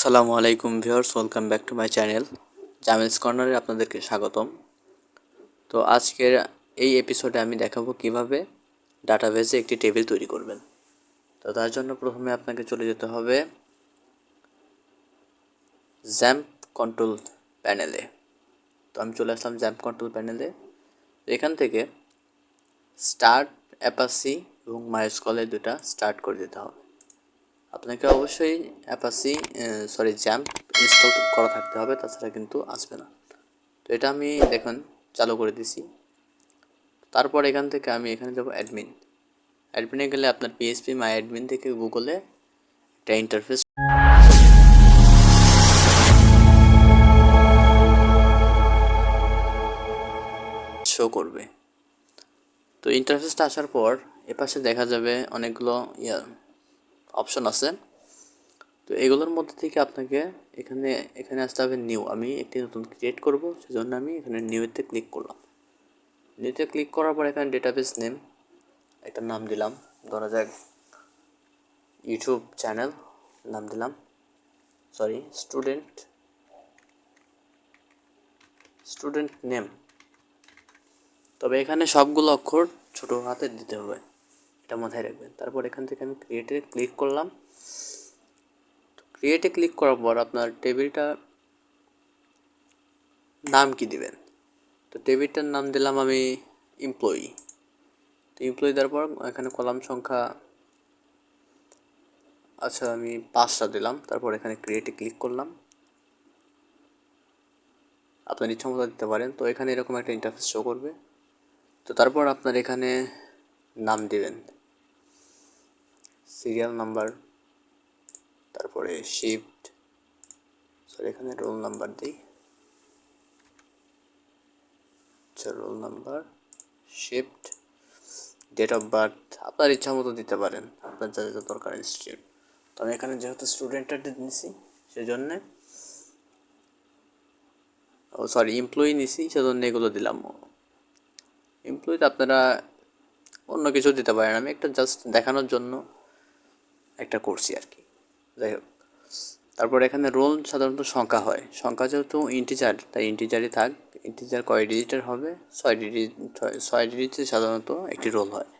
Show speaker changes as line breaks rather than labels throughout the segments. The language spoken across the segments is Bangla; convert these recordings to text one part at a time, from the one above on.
আসসালামু আলাইকুম viewers, welcome back to my channel Jamil's কর্নারে আপনাদেরকে স্বাগতম। তো আজকের এই এপিসোডে আমি দেখাবো কীভাবে ডাটাবেসে একটি টেবিল তৈরি করবেন। তো তার জন্য প্রথমে আপনাকে চলে যেতে হবে জ্যাম্প কন্ট্রোল প্যানেলে তো আমি চলে আসলাম জ্যাম্প কন্ট্রোল প্যানেলে এখান থেকে স্টার্ট অ্যাপাসি এবং মাইস্কলের দুটা স্টার্ট করে দিতে হবে। আপনাকে অবশ্যই অ্যাপাসি সরি, জ্যাম্প ইনস্টল করা থাকতে হবে, তাছাড়া কিন্তু আসবে না। তো এটা আমি দেখুন, চালু করে দিছি। তারপর এখান থেকে আমি এখানে যাব অ্যাডমিন অ্যাডমিনে গেলে আপনার পিএসপি মাই অ্যাডমিন থেকে গুগলে একটা ইন্টারফেস শো করবে। তো ইন্টারফেসটা আসার পর, এপাশে দেখা যাবে অনেকগুলো, ইয়া অপশন আছে। তো এগুলোর মধ্যে থেকে আপনাকে এখানে এখানে আসতে হবে নিউ আমি একটি নতুন ক্রিয়েট করব, সেজন্য আমি এখানে নিউতে ক্লিক করলাম। নিউতে ক্লিক করার পর এখানে ডেটাবেস নেম একটা নাম দিলাম। ধরা যাক ইউটিউব চ্যানেল নাম দিলাম। সরি স্টুডেন্ট স্টুডেন্ট নেম তবে এখানে সবগুলো অক্ষর ছোটো হাতে দিতে হবে। এটা মাথায় রাখবেন। তারপর এখান থেকে আমি ক্রিয়েটে ক্লিক করলাম। ক্রিয়েটে ক্লিক করার পর আপনার টেবিলটা নাম কি দিবেন? তো টেবিলটার নাম দিলাম আমি এমপ্লয়ি তো এমপ্লয়ি দেওয়ার পর এখানে কলাম সংখ্যা আচ্ছা আমি পাঁচটা দিলাম। তারপর এখানে ক্রিয়েটে ক্লিক করলাম। আপনার ইচ্ছা মতো দিতে পারেন। তো এখানে এরকম একটা ইন্টারফেস শো করবে। তো তারপর আপনার এখানে নাম দিবেন। সিরিয়াল নাম্বার তারপরে শিফট সরি এখানে রোল নাম্বার দিই। আচ্ছা roll number shift date of birth আপনার ইচ্ছা মতো দিতে পারেন, আপনার যা যা দরকার ইনস্টিটিউট তো আমি এখানে যেহেতু স্টুডেন্টের নিছি, সেজন্যে, ও সরি এমপ্লয়ি নিছি, সেজন্য এগুলো দিলাম। এমপ্লয়িতে আপনারা অন্য কিছু দিতে পারেন, আমি একটা জাস্ট দেখানোর জন্য একটা করছি আর কি। যাই হোক। তারপর এখানে রোল সাধারণত সংখ্যা হয়। সংখ্যা যেহেতু ইন্টিজার তাই ইন্টিজারই থাক। ইন্টিজার কয় ডিজিটের হবে? ছয় ডিজিট ছয় ডিজিটে সাধারণত একটি রোল হয়।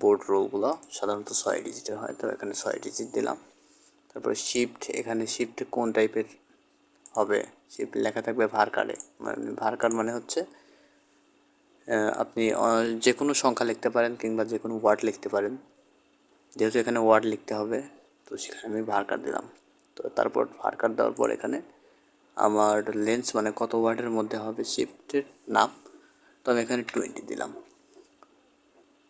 বোর্ড রোলগুলো সাধারণত ছয় ডিজিটের হয়। তো এখানে ছয় ডিজিট দিলাম। তারপরে শিফট এখানে শিফট কোন টাইপের হবে? শিফট লেখা থাকবে ভার কার্ডে মানে ভার কার্ড মানে হচ্ছে আপনি যে কোনো সংখ্যা লিখতে পারেন কিংবা যে কোনো ওয়ার্ড লিখতে পারেন। যেহেতু এখানে ওয়ার্ড লিখতে হবে, তো সেখানে আমি ভার কার্ড দিলাম। তো তারপর ভার কার্ড দেওয়ার পর এখানে আমার লেন্স মানে কত ওয়ার্ডের মধ্যে হবে শিফটের নাম, তো আমি এখানে টোয়েন্টি দিলাম।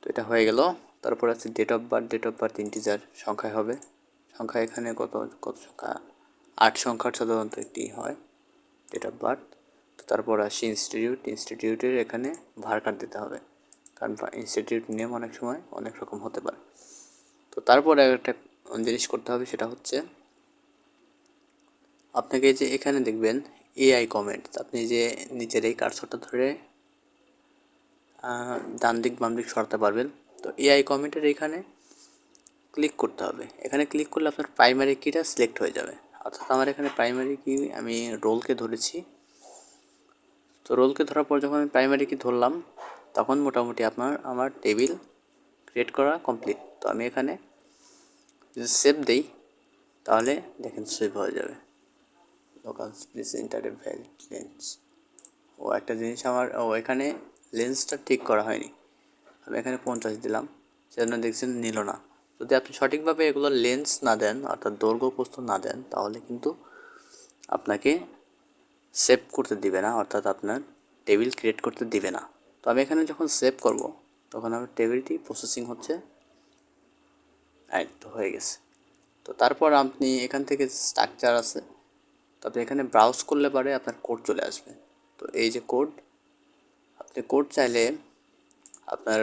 তো এটা হয়ে গেল। তারপর আছে date of birth date of birth integer সংখ্যায় হবে। সংখ্যা এখানে কত কত সংখ্যা? আট সংখ্যার সাধারণত একটি হয় ডেট অফ বার্থ তো তারপর আসি ইনস্টিটিউট ইনস্টিটিউটের এখানে ভার কার্ড দিতে হবে। কারণ ইনস্টিটিউট নেম অনেক সময় অনেক রকম হতে পারে। তো তারপরে একটা জিনিস করতে হবে, সেটা হচ্ছে আপনাকে যে এখানে দেখবেন এআই কমেন্ট আপনি যে নিচের এই কার্সরটা ধরে ডান দিক বাম দিক সরাতে পারবেন। তো এআই কমেন্টের এখানে ক্লিক করতে হবে। এখানে ক্লিক করলে আপনার প্রাইমারি কিটা সিলেক্ট হয়ে যাবে। অর্থাৎ আমার এখানে প্রাইমারি কি আমি রোলকে ধরেছি। তো রোলকে ধরার পর যখন আমি প্রাইমারি কি ধরলাম, তখন মোটামুটি আপনার, আমার টেবিল ক্রিয়েট করা কমপ্লিট তো আমি এখানে যদি সেভ দেই, তাহলে দেখেন সেভ হয়ে যাবে। Local please enter value lens ও একটা জিনিস আমার, ও এখানে লেন্সটা ঠিক করা হয়নি। আমি এখানে পঞ্চাশ দিলাম, সেজন্য দেখছেন নিল না। যদি আপনি সঠিকভাবে এগুলো লেন্স না দেন, অর্থাৎ দৈর্ঘ্য প্রস্তুত না দেন, তাহলে কিন্তু আপনাকে সেভ করতে দিবে না, অর্থাৎ আপনার টেবিল ক্রিয়েট করতে দিবে না। তো আমি এখানে যখন সেভ করব তখন আমার টেবিলটি প্রসেসিং হচ্ছে তো হয়ে গেছে। তো তারপর আপনি এখান থেকে স্ট্রাকচার আছে, তো আপনি এখানে ব্রাউজ করলে পারে আপনার কোড চলে আসবে। তো এই যে কোড আপনি কোড চাইলে আপনার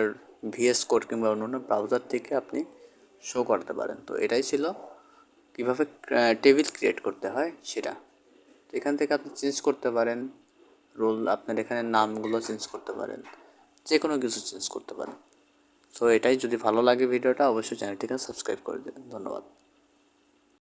ভিএস কোড কিংবা অন্য ব্রাউজার থেকে আপনি শো করতে পারেন। তো এটাই ছিল কীভাবে টেবিল ক্রিয়েট করতে হয় সেটা। তো এখান থেকে আপনি চেঞ্জ করতে পারেন রোল আপনার এখানে নামগুলো চেঞ্জ করতে পারেন। যে কোনো কিছু চেঞ্জ করতে পারেন। সো এটাই যদি ভালো লাগে ভিডিওটা অবশ্যই চ্যানেলটিকে সাবস্ক্রাইব করে দেবেন। ধন্যবাদ।